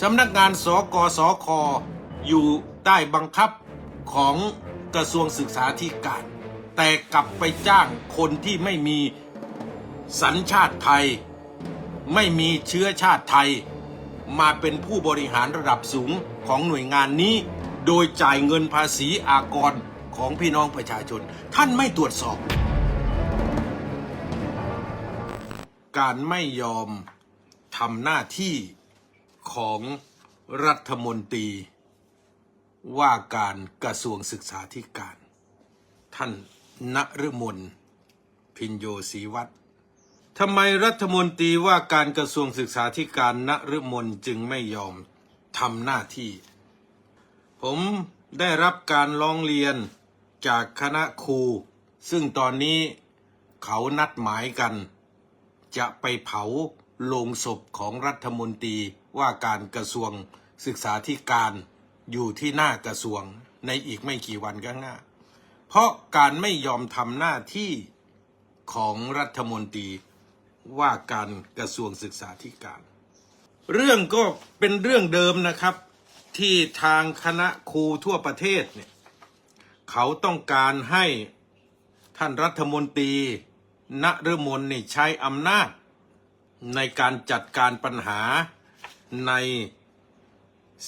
สำนักงานสกสคอยู่ใต้บังคับของกระทรวงศึกษาธิการ แต่กลับไปจ้างคนที่ไม่มีสัญชาติไทย ไม่มีเชื้อชาติไทย มาเป็นผู้บริหารระดับสูงของหน่วยงานนี้ โดยจ่ายเงินภาษีอากรของพี่น้องประชาชน ท่านไม่ตรวจสอบ การไม่ยอมทำหน้าที่ ของรัฐมนตรีว่าการกระทรวงศึกษาธิการ ท่านณฤมลพินโยศรีวัฒน์ทำไมรัฐมนตรีว่าการกระทรวงศึกษาธิการณฤมลจึงไม่ยอมทำหน้าที่ ผมได้รับการร้องเรียนจากคณะครู ซึ่งตอนนี้เขานัดหมายกัน จะไปเผา โลงศพของรัฐมนตรีว่าการกระทรวงศึกษาธิการอยู่ที่หน้ากระทรวงในอีกไม่กี่วันข้างหน้า เพราะการไม่ยอมทำหน้าที่ของรัฐมนตรีว่าการกระทรวงศึกษาธิการ เรื่องก็เป็นเรื่องเดิมนะครับที่ทางคณะครูทั่วประเทศเนี่ยเขาต้องการให้ท่านรัฐมนตรีณฤมลนี่ใช้อำนาจ ในการจัดการปัญหาใน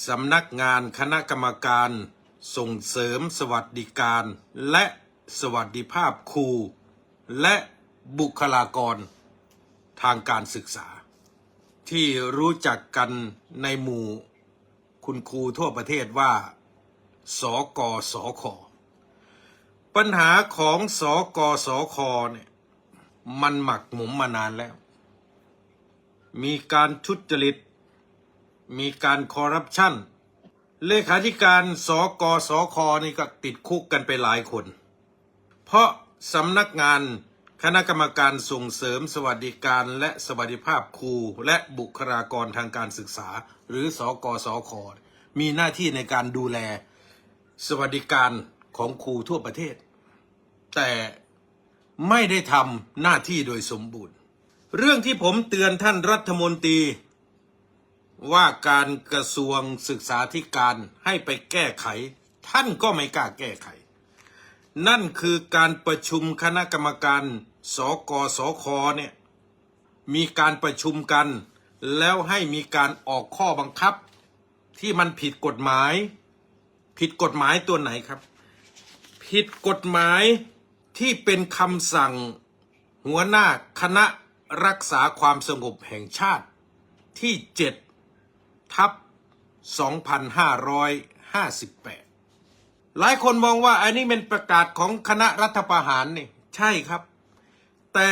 สำนักงานคณะกรรมการส่งเสริมสวัสดิการและสวัสดิภาพครูและบุคลากรทางการศึกษา ที่รู้จักกันในหมู่คุณครูทั่วประเทศว่า สกสค ปัญหาของสกสคเนี่ยมันหมักหมมมานานแล้ว มีการทุจริต มีการคอร์รัปชันเลขาธิการสกสคนี่ก็ติดคุกกันไปหลายคน เพราะสำนักงานคณะกรรมการส่งเสริมสวัสดิการและสวัสดิภาพครูและบุคลากรทางการศึกษา หรือสกสคมีหน้าที่ในการดูแลสวัสดิการของครูทั่วประเทศ แต่ไม่ได้ทำหน้าที่โดยสมบูรณ์ เรื่องที่ผมเตือนท่านรัฐมนตรี ว่าการกระทรวงศึกษาธิการให้ไปแก้ไข ท่านก็ไม่กล้าแก้ไข นั่นคือการประชุมคณะกรรมการสกสคเนี่ยมีการประชุมกัน แล้วให้มีการออกข้อบังคับ ที่มันผิดกฎหมาย ผิดกฎหมายตัวไหนครับ ผิดกฎหมายที่เป็นคำสั่งหัวหน้าคณะ รักษาความสงบแห่งชาติที่ 7 ทับ 2558 หลายคนมองว่าอันนี้เป็นประกาศของคณะรัฐประหารนี่ใช่ครับ แต่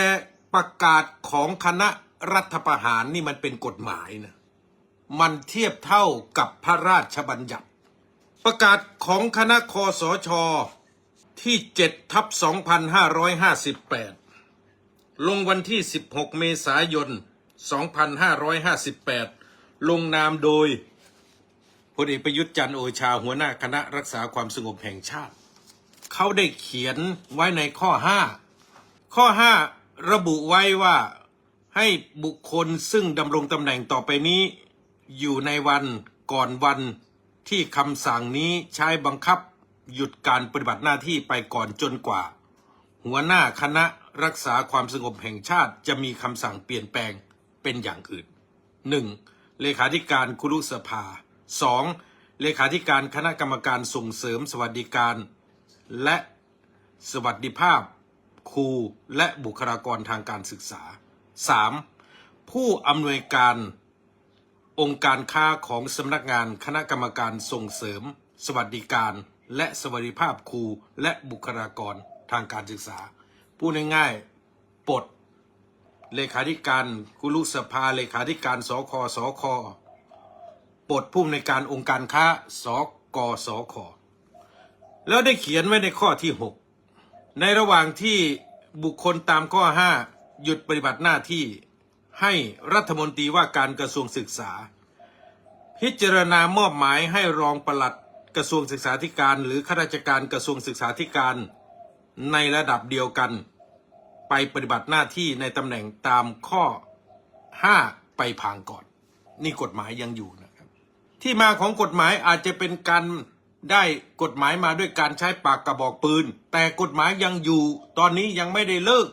ประกาศของคณะรัฐประหารนี่มันเป็นกฎหมายนะมันเทียบเท่ากับพระราชบัญญัติ ประกาศของคณะคอสชที่7ทับ2558 ลงวันที่ 16 เมษายน 2558 ลงนามโดยพลเอกประยุทธ์จันทร์โอชาหัวหน้าคณะรักษาความสงบแห่งชาติ เขาได้เขียนไว้ในข้อ 5 ข้อ 5 ระบุไว้ว่าให้บุคคลซึ่งดำรงตำแหน่งต่อไปนี้ อยู่ในวันก่อนวันที่คำสั่งนี้ใช้บังคับหยุดการปฏิบัติหน้าที่ไปก่อนจนกว่า หัวหน้าคณะ รักษาความสงบแห่งชาติจะมีคำสั่งเปลี่ยนแปลงเป็นอย่างอื่น 1. เลขาธิการคุรุสภา 2. เลขาธิการคณะกรรมการส่งเสริมสวัสดิการ และสวัสดิภาพ ครูและบุคลากรทางการศึกษา 3. ผู้อำนวยการองค์การค้าของสำนักงานคณะกรรมการส่งเสริม สวัสดิการ และสวัสดิภาพครูและบุคลากรทางการศึกษา พูดง่ายๆปลดเลขาธิการคุรุสภาเลขาธิการสคสคปลดผู้ในการองค์การค้าสกสคแล้วได้เขียนไว้ในข้อที่ 6 ในระหว่างที่บุคคลตามข้อ 5 หยุดปฏิบัติหน้าที่ให้รัฐมนตรีว่าการกระทรวงศึกษา พิจารณามอบหมายให้รองปลัดกระทรวงศึกษาธิการ หรือข้าราชการกระทรวงศึกษาธิการ ในระดับเดียวกัน ไปปฏิบัติหน้าที่ในตำแหน่งตามข้อ 5 ไปพางก่อน นี่กฎหมายยังอยู่นะครับ ที่มาของกฎหมายอาจจะเป็นการได้กฎหมายมาด้วยการใช้ปากกระบอกปืน แต่กฎหมายยังอยู่ ตอนนี้ยังไม่ได้เลิก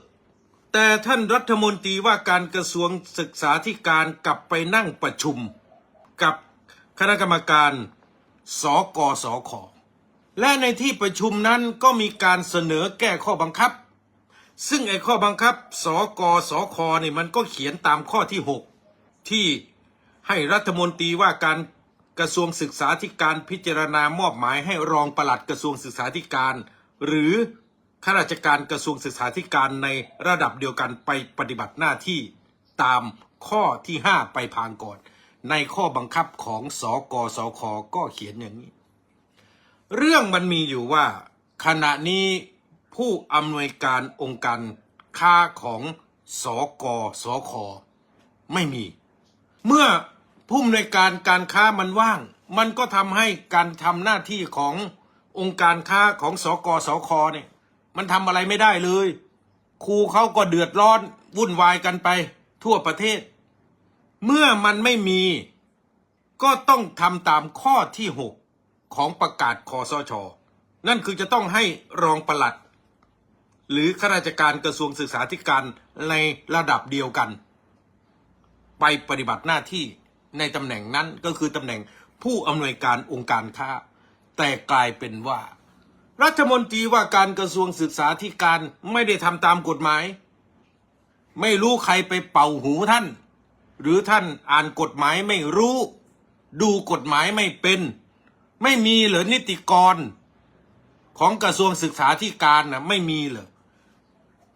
แต่ท่านรัฐมนตรีว่าการกระทรวงศึกษาธิการกลับไปนั่งประชุม กับคณะกรรมการสกสค และในที่ประชุมนั้นก็มีการเสนอแก้ข้อบังคับ ซึ่งไอ้ข้อบังคับสกสคเนี่ยมันก็เขียนตามข้อที่ 6 ที่ให้รัฐมนตรีว่าการกระทรวงศึกษาธิการพิจารณามอบหมายให้รองปลัดกระทรวงศึกษาธิการ หรือข้าราชการกระทรวงศึกษาธิการในระดับเดียวกันไปปฏิบัติหน้าที่ตามข้อที่ 5 ไปพางก่อน ในข้อบังคับของสกสคก็เขียนอย่างนี้ เรื่องมันมีอยู่ว่า ขณะนี้ผู้อำนวยการองค์การค้าของสกสคไม่มี เมื่อผู้อำนวยการการค้ามันว่าง มันก็ทำให้การทำหน้าที่ขององค์การค้าของสกสคเนี่ยมันทำอะไรไม่ได้เลย ครูเขาก็เดือดร้อนวุ่นวายกันไปทั่วประเทศ เมื่อมันไม่มี ก็ต้องทำตามข้อที่6 ของประกาศคอสช นั่นคือจะต้องให้รองปลัด หรือข้าราชการกระทรวงศึกษาธิการในระดับเดียวกัน ไปปฏิบัติหน้าที่ในตำแหน่งนั้นก็คือตำแหน่งผู้อำนวยการองค์การค้า แต่กลายเป็นว่า รัฐมนตรีว่าการกระทรวงศึกษาธิการไม่ได้ทำตามกฎหมาย ไม่รู้ใครไปเป่าหูท่าน หรือท่านอ่านกฎหมายไม่รู้ ดูกฎหมายไม่เป็น ไม่มีเหรอนิติกร ของกระทรวงศึกษาธิการนะไม่มีเหรอ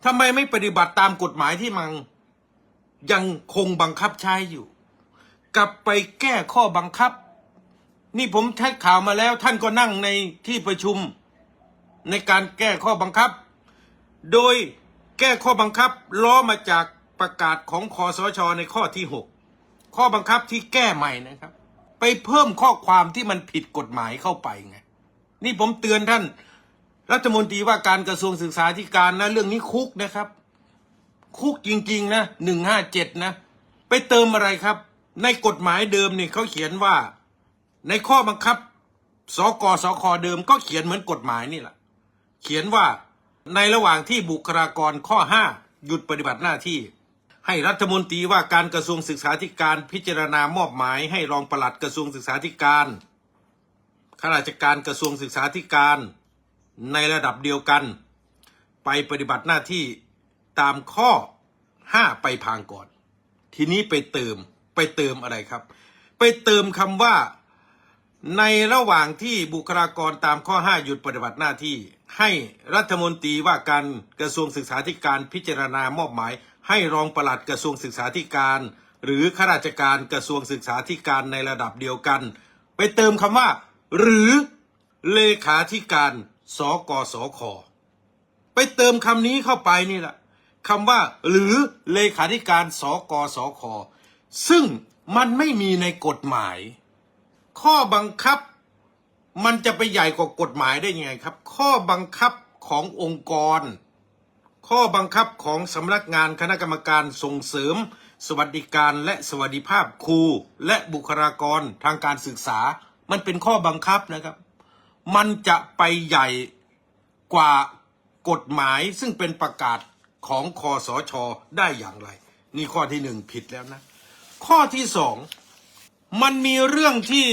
ทำไมไม่ปฏิบัติตามกฎหมายที่มันยังคงบังคับใช้อยู่ กลับไปแก้ข้อบังคับ นี่ผมแท็กข่าวมาแล้ว ท่านก็นั่งในที่ประชุม ในการแก้ข้อบังคับ โดยแก้ข้อบังคับล้อมาจากประกาศของคอสชในข้อที่ 6 ข้อบังคับที่แก้ใหม่นะครับ เพิ่มข้อความที่มันผิดกฎหมายเข้าไปไงนี่ผมเตือนท่าน รัฐมนตรีว่าการกระทรวงศึกษาธิการนะ เรื่องนี้คุกนะครับ คุกจริงๆนะหนึ่งห้าเจ็ดนะ ไปเติมอะไรครับ ในกฎหมายเดิมเนี่ยเขาเขียนว่า ในข้อบังคับสกสคเดิมก็เขียนเหมือนกฎหมายนี่แหละเขียนว่าในระหว่างที่บุคลากรข้อ5หยุดปฏิบัติหน้าที่ ให้รัฐมนตรีว่าการกระทรวงศึกษาธิการพิจารณามอบหมาย ให้รองปลัดกระทรวงศึกษาธิการข้าราชการกระทรวงศึกษาธิการในระดับเดียวกัน ไปปฏิบัติหน้าที่ตามข้อ 5 ไปพางก่อน ทีนี้ไปเติมไปเติมอะไรครับ ไปเติมคำว่าในระหว่างที่บุคลากรตามข้อ 5 หยุดปฏิบัติหน้าที่ ให้รัฐมนตรีว่าการกระทรวงศึกษาธิการพิจารณามอบหมาย ให้รองปลัดกระทรวงศึกษาธิการ หรือข้าราชการกระทรวงศึกษาธิการในระดับเดียวกัน ไปเติมคำว่า หรือเลขาธิการสกสคไปเติมคำนี้เข้าไปนี่แหละคำว่า หรือเลขาธิการสกสคซึ่งมันไม่มีในกฎหมาย ข้อบังคับ มันจะไปใหญ่กว่ากฎหมายได้ยังไงครับ ข้อบังคับขององค์กร ข้อบังคับของสำนักงานคณะกรรมการส่งเสริม สวัสดิการและสวัสดิภาพครูและบุคลากรทางการศึกษา มันเป็นข้อบังคับนะครับ มันจะไปใหญ่กว่ากฎหมายซึ่งเป็นประกาศของคอสชได้อย่างไร นี่ข้อที่หนึ่งผิดแล้วนะ ข้อที่สองมันมีเรื่องที่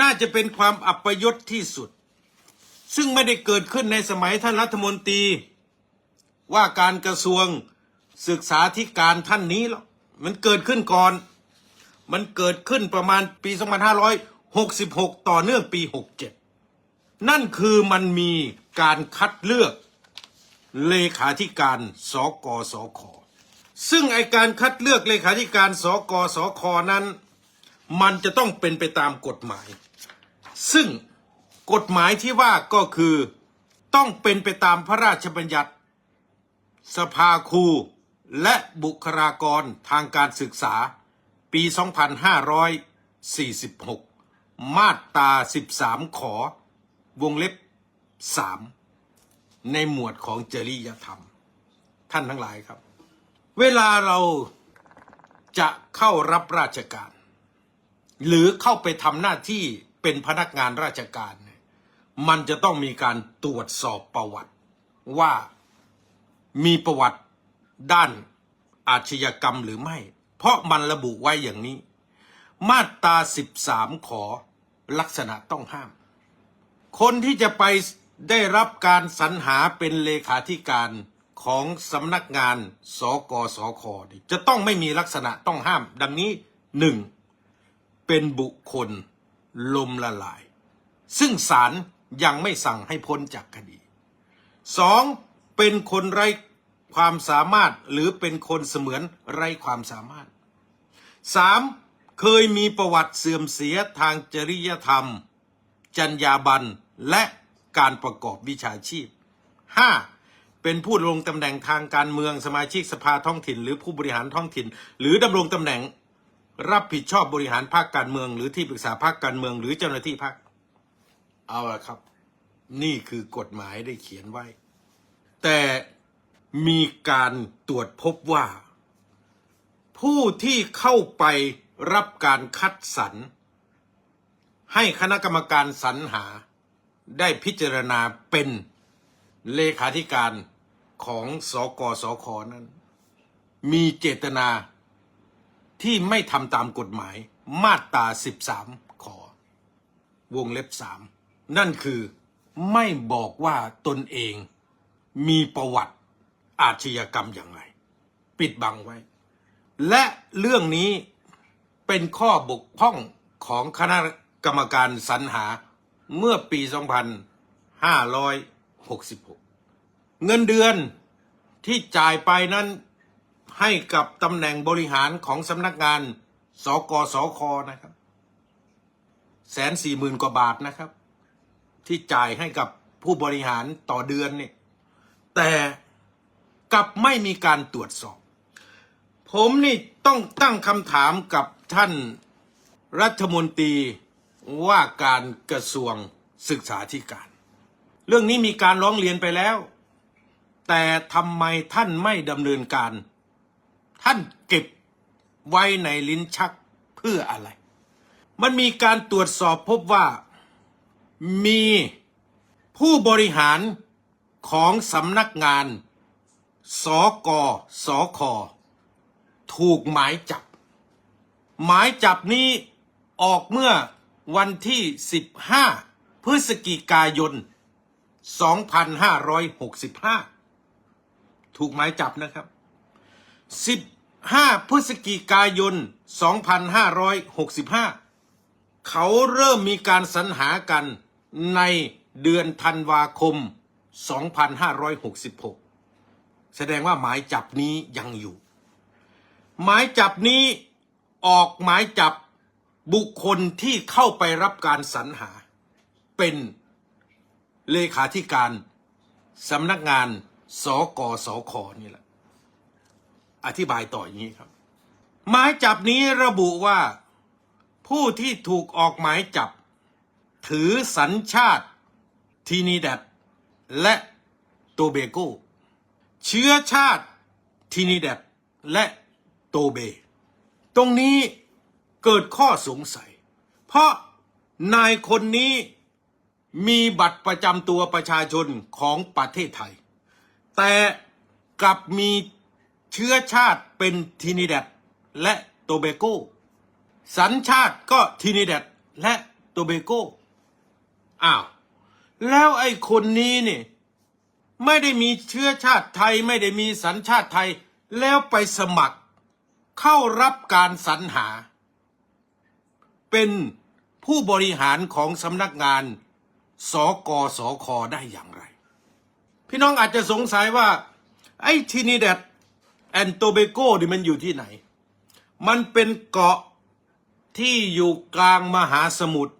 น่าจะเป็นความอัปยศที่สุด ซึ่งไม่ได้เกิดขึ้นในสมัยท่านรัฐมนตรี ว่าการกระทรวงศึกษาธิการท่านนี้หรอกมันเกิดขึ้นก่อน มันเกิดขึ้นประมาณปี 2566 ต่อเนื่องปี 67 นั่นคือมันมีการคัดเลือกเลขาธิการสกสค ซึ่งไอการคัดเลือกเลขาธิการสกสคนั้น มันจะต้องเป็นไปตามกฎหมาย ซึ่งกฎหมายที่ว่าก็คือต้องเป็นไปตามพระราชบัญญัติ สภาครูและบุคลากรทางการศึกษา ปี 2546 มาตรา 13 ขอ วงเล็บ 3 ในหมวดของจริยธรรม ท่านทั้งหลายครับ เวลาเราจะเข้ารับราชการ หรือเข้าไปทำหน้าที่เป็นพนักงานราชการเนี่ยมันจะต้องมีการตรวจสอบประวัติว่า มีประวัติด้านอาชญากรรมหรือไม่ เพราะมันระบุไว้อย่างนี้ มาตรา13 ขอลักษณะต้องห้าม คนที่จะไปได้รับการสรรหาเป็นเลขาธิการของสำนักงานสกสคจะต้องไม่มีลักษณะต้องห้าม ดังนี้หนึ่งเป็นบุคคลลมละลาย ซึ่งศาลยังไม่สั่งให้พ้นจากคดีสอง เป็นคนไร้ความสามารถหรือเป็นคนเสมือนไร้ความสามารถสามเคยมีประวัติเสื่อมเสียทางจริยธรรม จรรยาบรรณและการประกอบวิชาชีพ 5. เป็นผู้ดำรงตำแหน่งทางการเมืองสมาชิกสภาท้องถิ่น หรือผู้บริหารท้องถิ่น หรือดำรงตำแหน่งรับผิดชอบบริหารภาคการเมือง หรือที่ปรึกษาภาคการเมืองหรือเจ้าหน้าที่ภาคเอาละครับ นี่คือกฎหมายได้เขียนไว้ แต่มีการตรวจพบว่า ผู้ที่เข้าไปรับการคัดสรร ให้คณะกรรมการสรรหาได้พิจารณาเป็นเลขาธิการของสกสคอนั้น มีเจตนาที่ไม่ทำตามกฎหมายมาตรา 13 ขอ วงเล็บ 3 นั่นคือไม่บอกว่าตนเอง มีประวัติอาชญากรรมอย่างไร ปิดบังไว้ และเรื่องนี้เป็นข้อบกพร่องของคณะกรรมการสรรหาเมื่อปี 2566 เงินเดือนที่จ่ายไปนั้นให้กับตำแหน่งบริหารของสำนักงานสกสคนะครับแสนสี่หมื่นกว่าบาทนะครับ ที่จ่ายให้กับผู้บริหารต่อเดือนเนี่ย แต่กลับไม่มีการตรวจสอบ ผมนี่ต้องตั้งคำถามกับท่านรัฐมนตรีว่าการกระทรวงศึกษาธิการ เรื่องนี้มีการร้องเรียนไปแล้ว แต่ทำไมท่านไม่ดำเนินการ ท่านเก็บไว้ในลิ้นชักเพื่ออะไร มันมีการตรวจสอบพบว่ามีผู้บริหาร ของสำนักงานสกสคถูกหมายจับ หมายจับนี้ออกเมื่อวันที่ 15 พฤศจิกายน 2565 ถูกหมายจับนะครับ 15 พฤศจิกายน 2565 เขาเริ่มมีการสรรหากันในเดือนธันวาคม 2566 แสดงว่าหมายจับนี้ยังอยู่ หมายจับนี้ออกหมายจับบุคคลที่เข้าไปรับการสรรหา เป็นเลขาธิการสำนักงานสกสคนี่แหละ อธิบายต่ออย่างนี้ครับ หมายจับนี้ระบุว่าผู้ที่ถูกออกหมายจับ ถือสัญชาติทินิดัด และโตเบโก เชื้อชาติทินิดัดและโตเบ ตรงนี้เกิดข้อสงสัย เพราะนายคนนี้มีบัตรประจำตัวประชาชนของประเทศไทย แต่กลับมีเชื้อชาติเป็นทินิดัดและโตเบโก สัญชาติก็ทินิดัดและโตเบโก อ้าว แล้วไอ้คนนี้เนี่ยไม่ได้มีเชื้อชาติไทยไม่ได้มีสัญชาติไทย แล้วไปสมัคร เข้ารับการสรรหา เป็นผู้บริหารของสำนักงานสกสคได้อย่างไร พี่น้องอาจจะสงสัยว่า ไอ้ทินิแดดแอนโตเบโกนี่มันอยู่ที่ไหน มันเป็นเกาะที่อยู่กลางมหาสมุทร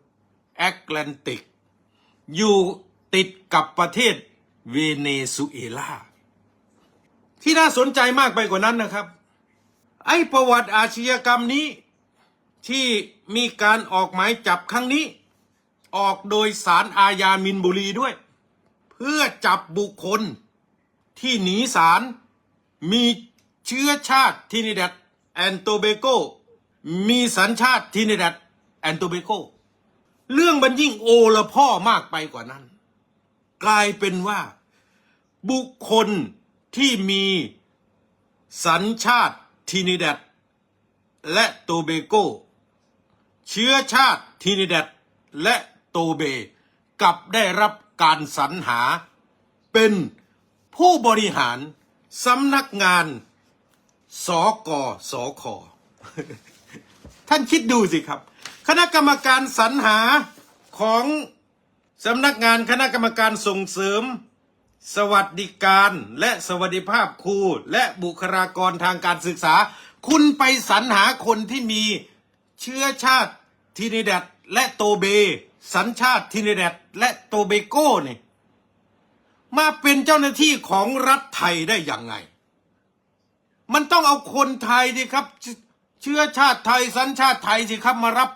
แอตแลนติก อยู่ติดกับประเทศเวเนซุเอลา ที่น่าสนใจมากไปกว่านั้นนะครับ ไอ้ประวัติอาชญากรรมนี้ที่มีการออกหมายจับครั้งนี้ ออกโดยสารอาญามินบุรีด้วย เพื่อจับบุคคลที่หนีศาลมีเชื้อชาติทินิดัดแอนโตเบโก มีสัญชาติทินิดัดแอนโตเบโก เรื่องมันยิ่งโอละพ่อมากไปกว่านั้น กลายเป็นว่า บุคคลที่มีสัญชาติทินิดัดและโตเบโก เชื้อชาติทินิดัดและโตเบกลับได้รับการสรรหา เป็นผู้บริหารสำนักงานสกสคท่านคิดดูสิครับ คณะกรรมการสรรหาของสำนักงานคณะกรรมการส่งเสริม สวัสดิการและสวัสดิภาพครูและบุคลากรทางการศึกษา คุณไปสรรหาคนที่มีเชื้อชาติทินิดัดและโตเบ สัญชาติทินิดัดและโตเบโก้เนี่ยมาเป็นเจ้าหน้าที่ของรัฐไทยได้อย่างไง มันต้องเอาคนไทยดิครับ เชเชื้อชาติไทยสัญชาติไทยสิครับมารับ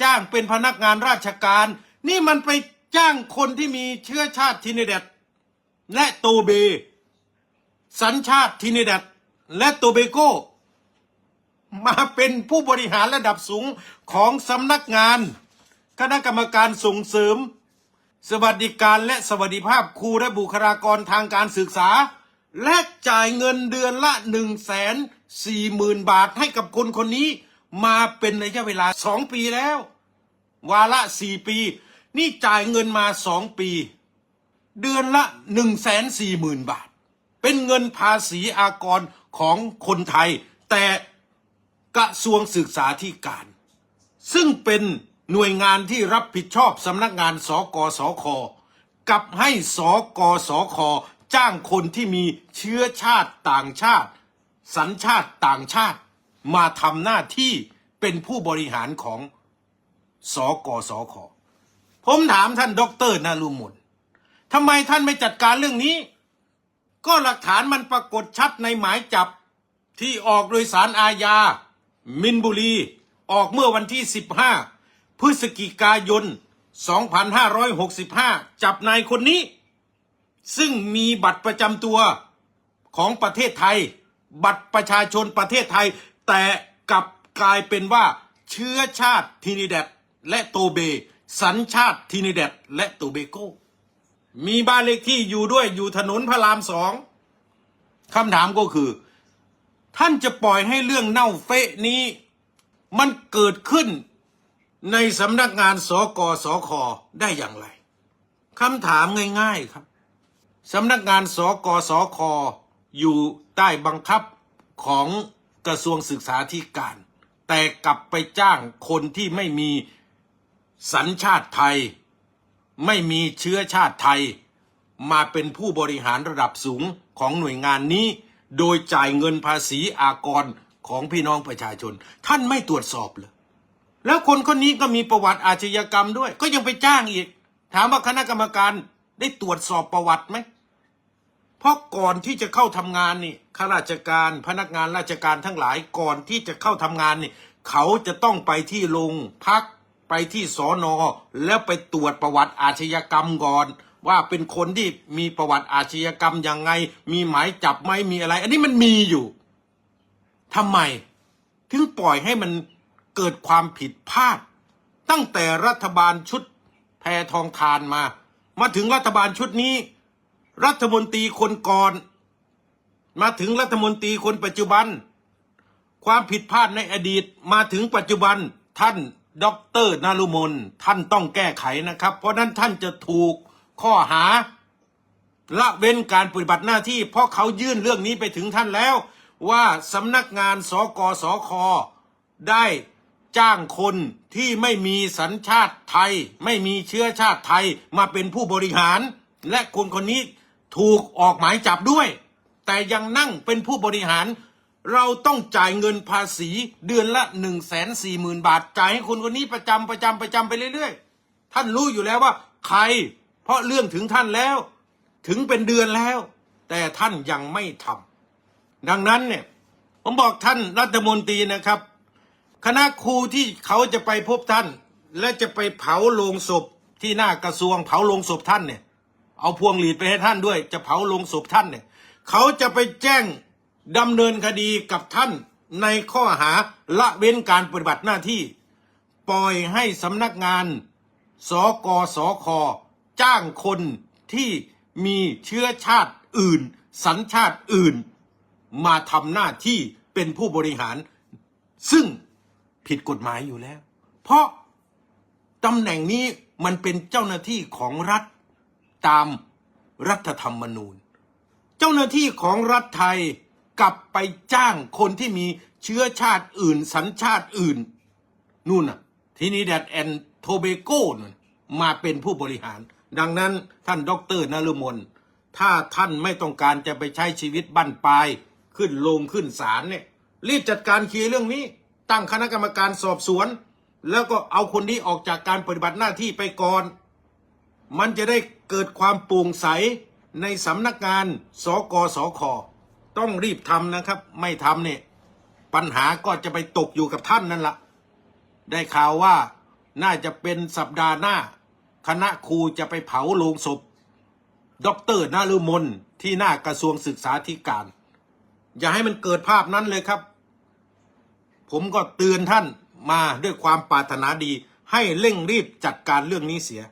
จ้างเป็นพนักงานราชการ นี่มันไปจ้างคนที่มีเชื้อชาติทินิดัดและโตเบ สัญชาติทินิดัดและโตเบโกมาเป็นผู้บริหารระดับสูงของสำนักงาน คณะกรรมการส่งเสริม สวัสดิการและสวัสดิภาพครูและบุคลากรทางการศึกษา และจ่ายเงินเดือนละหนึ่งแสนสี่หมื่นบาทให้กับคนคนนี้ มาเป็นระยะเวลาสองปีแล้ว วาระสี่ปี นี่จ่ายเงินมาสองปี เดือนละหนึ่งแสนสี่หมื่นบาท เป็นเงินภาษีอากรของคนไทย แต่กระทรวงศึกษาธิการ ซึ่งเป็นหน่วยงานที่รับผิดชอบสำนักงานสกสคกับให้สกสคจ้างคนที่มีเชื้อชาติต่างชาติ สัญชาติต่างชาติ มาทำหน้าที่เป็นผู้บริหารของสกสคผมถามท่านด็อกเตอร์นารุมนทำไมท่านไม่จัดการเรื่องนี้ ก็หลักฐานมันปรากฏชัดในหมายจับที่ออกโดยสารอาญา มินบุรี ออกเมื่อวันที่ 15 พฤศจิกายน 2565 จับนายคนนี้ ซึ่งมีบัตรประจำตัวของประเทศไทย บัตรประชาชนประเทศไทย แต่กลับกลายเป็นว่าเชื้อชาติทินิแดดและโตเบ สัญชาติทินิแดดและโตเบโก มีบ้านเลขที่อยู่ด้วยอยู่ถนนพระรามสองคำถามก็คือ ท่านจะปล่อยให้เรื่องเน่าเฟะนี้ มันเกิดขึ้นในสำนักงานสกสคได้อย่างไรคำถามง่าย ๆครับสำนักงานสกสคอยู่ใต้บังคับของ กระทรวงศึกษาธิการ แต่กลับไปจ้างคนที่ไม่มีสัญชาติไทย ไม่มีเชื้อชาติไทย มาเป็นผู้บริหารระดับสูงของหน่วยงานนี้ โดยจ่ายเงินภาษีอากรของพี่น้องประชาชน ท่านไม่ตรวจสอบเลยแล้วคนคนนี้ก็มีประวัติอาชญากรรมด้วย ก็ยังไปจ้างอีก ถามว่าคณะกรรมการได้ตรวจสอบประวัติไหม เพราะก่อนที่จะเข้าทำงานนี่ข้าราชการพนักงานราชการทั้งหลายก่อนที่จะเข้าทำงานนี่เขาจะต้องไปที่โรงพักไปที่สอนอแล้วไปตรวจประวัติอาชญากรรมก่อนว่าเป็นคนที่มีประวัติอาชญากรรมยังไง มีหมายจับไหมมีอะไร อันนี้มันมีอยู่ทำไม ถึงปล่อยให้มันเกิดความผิดพลาด ตั้งแต่รัฐบาลชุดแพทองทานมา มาถึงรัฐบาลชุดนี้ รัฐมนตรีคนก่อน มาถึงรัฐมนตรีคนปัจจุบัน ความผิดพลาดในอดีตมาถึงปัจจุบันท่านด็อกเตอร์นารุมนท่านต้องแก้ไขนะครับ เพราะนั้นท่านจะถูกข้อหาละเว้นการปฏิบัติหน้าที่ เพราะเขายื่นเรื่องนี้ไปถึงท่านแล้ว ว่าสำนักงานสกสคได้จ้างคนที่ไม่มีสัญชาติไทย ไม่มีเชื้อชาติไทยมาเป็นผู้บริหาร และคนคนนี้ ถูกออกหมายจับด้วย แต่ยังนั่งเป็นผู้บริหาร เราต้องจ่ายเงินภาษีเดือนละหนึ่งแสนสี่หมื่นบาท จ่ายให้คนคนนี้ประจำประจำประจำไปเรื่อยๆ ท่านรู้อยู่แล้วว่า ใคร เพราะเรื่องถึงท่านแล้ว ถึงเป็นเดือนแล้ว แต่ท่านยังไม่ทำดังนั้นเนี่ยผมบอกท่านรัฐมนตรีนะครับ คณะครูที่เขาจะไปพบท่าน และจะไปเผาโลงศพที่หน้ากระทรวงเผาโลงศพท่านเนี่ย เอาพวงหลีดไปให้ท่านด้วย จะเผาลงศพท่านเนี่ยเขาจะไปแจ้งดำเนินคดีกับท่านในข้อหาละเว้นการปฏิบัติหน้าที่ ปล่อยให้สำนักงานสกสคจ้างคนที่มีเชื้อชาติอื่น สัญชาติอื่น มาทำหน้าที่เป็นผู้บริหาร ซึ่งผิดกฎหมายอยู่แล้ว เพราะตำแหน่งนี้มันเป็นเจ้าหน้าที่ของรัฐ ตามรัฐธรรมนูญ เจ้าหน้าที่ของรัฐไทยกลับไปจ้างคนที่มีเชื้อชาติอื่น สัญชาติอื่น นู่นน่ะ ทีนี้แดดแอนโทเบโก้นั่นมาเป็นผู้บริหาร ดังนั้นท่านด็อกเตอร์นฤมลถ้าท่านไม่ต้องการจะไปใช้ชีวิตบั้นปลายขึ้นโลงขึ้นศาลเนี่ย รีบจัดการเคลียร์เรื่องนี้ ตั้งคณะกรรมการสอบสวน แล้วก็เอาคนนี้ออกจากการปฏิบัติหน้าที่ไปก่อน มันจะได้เกิดความโปร่งใสในสำนักงานสกสคต้องรีบทำนะครับ ไม่ทำเนี่ยปัญหาก็จะไปตกอยู่กับท่านนั่นละได้ข่าวว่าน่าจะเป็นสัปดาห์หน้า คณะครูจะไปเผาโลงศพด็อกเตอร์นารุมนที่หน้ากระทรวงศึกษาธิการ อย่าให้มันเกิดภาพนั้นเลยครับ ผมก็เตือนท่านมาด้วยความปรารถนาดี ให้เร่งรีบจัดการเรื่องนี้เสีย